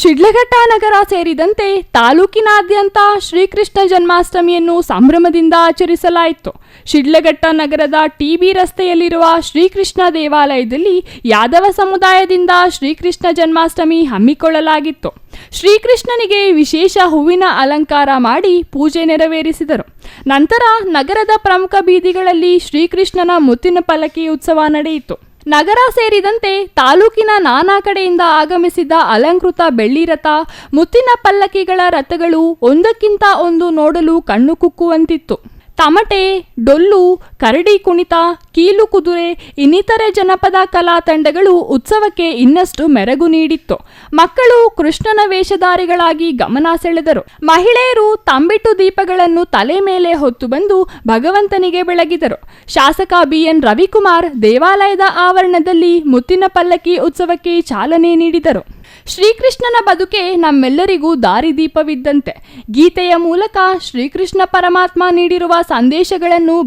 ಶಿಡ್ಲಘಟ್ಟ ನಗರ ಸೇರಿದಂತೆ ತಾಲೂಕಿನಾದ್ಯಂತ ಶ್ರೀಕೃಷ್ಣ ಜನ್ಮಾಷ್ಟಮಿಯನ್ನು ಸಂಭ್ರಮದಿಂದ ಆಚರಿಸಲಾಯಿತು. ಶಿಡ್ಲಘಟ್ಟ ನಗರದ ಟಿಬಿ ರಸ್ತೆಯಲ್ಲಿರುವ ಶ್ರೀಕೃಷ್ಣ ದೇವಾಲಯದಲ್ಲಿ ಯಾದವ ಸಮುದಾಯದಿಂದ ಶ್ರೀಕೃಷ್ಣ ಜನ್ಮಾಷ್ಟಮಿ ಹಮ್ಮಿಕೊಳ್ಳಲಾಗಿತ್ತು. ಶ್ರೀಕೃಷ್ಣನಿಗೆ ವಿಶೇಷ ಹೂವಿನ ಅಲಂಕಾರ ಮಾಡಿ ಪೂಜೆ ನೆರವೇರಿಸಿದರು. ನಂತರ ನಗರದ ಪ್ರಮುಖ ಬೀದಿಗಳಲ್ಲಿ ಶ್ರೀಕೃಷ್ಣನ ಮುತ್ತಿನ ಪಲಕಿ ಉತ್ಸವ ನಡೆಯಿತು. ನಗರ ಸೇರಿದಂತೆ ತಾಲೂಕಿನ ನಾನಾ ಕಡೆಯಿಂದ ಆಗಮಿಸಿದ ಅಲಂಕೃತ ಬೆಳ್ಳಿ ರಥ, ಮುತ್ತಿನ ಪಲ್ಲಕ್ಕಿಗಳ ರಥಗಳು ಒಂದಕ್ಕಿಂತ ಒಂದು ನೋಡಲು ಕಣ್ಣು ಕುಕ್ಕುವಂತಿತ್ತು. ತಮಟೆ ಡೊಳ್ಳು ಕರಡಿ ಕುಣಿತ, ಕೀಲು ಕುದುರೆ, ಇನ್ನಿತರೆ ಜನಪದ ಕಲಾ ತಂಡಗಳು ಉತ್ಸವಕ್ಕೆ ಇನ್ನಷ್ಟು ಮೆರಗು ನೀಡಿತ್ತು. ಮಕ್ಕಳು ಕೃಷ್ಣನ ವೇಷಧಾರಿಗಳಾಗಿ ಗಮನ ಸೆಳೆದರು. ಮಹಿಳೆಯರು ತಂಬಿಟ್ಟು ದೀಪಗಳನ್ನು ತಲೆ ಮೇಲೆ ಹೊತ್ತು ಬಂದು ಭಗವಂತನಿಗೆ ಬೆಳಗಿದರು. ಶಾಸಕ ಬಿಎನ್ ರವಿಕುಮಾರ್ ದೇವಾಲಯದ ಆವರಣದಲ್ಲಿ ಮುತ್ತಿನ ಪಲ್ಲಕ್ಕಿ ಉತ್ಸವಕ್ಕೆ ಚಾಲನೆ ನೀಡಿದರು. ಶ್ರೀಕೃಷ್ಣನ ಬದುಕೆ ನಮ್ಮೆಲ್ಲರಿಗೂ ದಾರಿದೀಪವಿದ್ದಂತೆ. ಗೀತೆಯ ಮೂಲಕ ಶ್ರೀಕೃಷ್ಣ ಪರಮಾತ್ಮ ನೀಡಿರುವ ಸಂದೇಶಗಳನ್ನು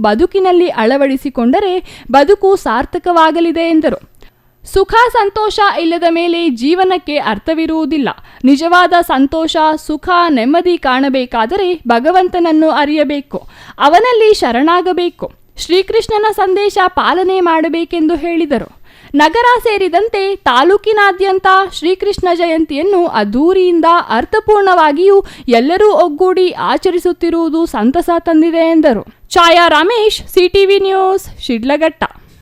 ಬದುಕಿನಲ್ಲಿ ಅಳವಡಿಸಿಕೊಂಡರೆ ಬದುಕು ಸಾರ್ಥಕವಾಗಲಿದೆ ಎಂದರು. ಸುಖ ಸಂತೋಷ ಇಲ್ಲದ ಮೇಲೆ ಜೀವನಕ್ಕೆ ಅರ್ಥವಿರುವುದಿಲ್ಲ. ನಿಜವಾದ ಸಂತೋಷ, ಸುಖ, ನೆಮ್ಮದಿ ಕಾಣಬೇಕಾದರೆ ಭಗವಂತನನ್ನು ಅರಿಯಬೇಕು. ಅವನಲ್ಲಿ ಶರಣಾಗಬೇಕು. ಶ್ರೀಕೃಷ್ಣನ ಸಂದೇಶ ಪಾಲನೆ ಮಾಡಬೇಕೆಂದು ಹೇಳಿದರು. ನಗರ ಸೇರಿದಂತೆ ತಾಲೂಕಿನಾದ್ಯಂತ ಶ್ರೀಕೃಷ್ಣ ಜಯಂತಿಯನ್ನು ಅದ್ದೂರಿಯಿಂದ ಅರ್ಥಪೂರ್ಣವಾಗಿಯೂ ಎಲ್ಲರೂ ಒಗ್ಗೂಡಿ ಆಚರಿಸುತ್ತಿರುವುದು ಸಂತಸ ತಂದಿದೆ ಎಂದರು. Chaya Ramesh, CTV news, Shidlaghatta.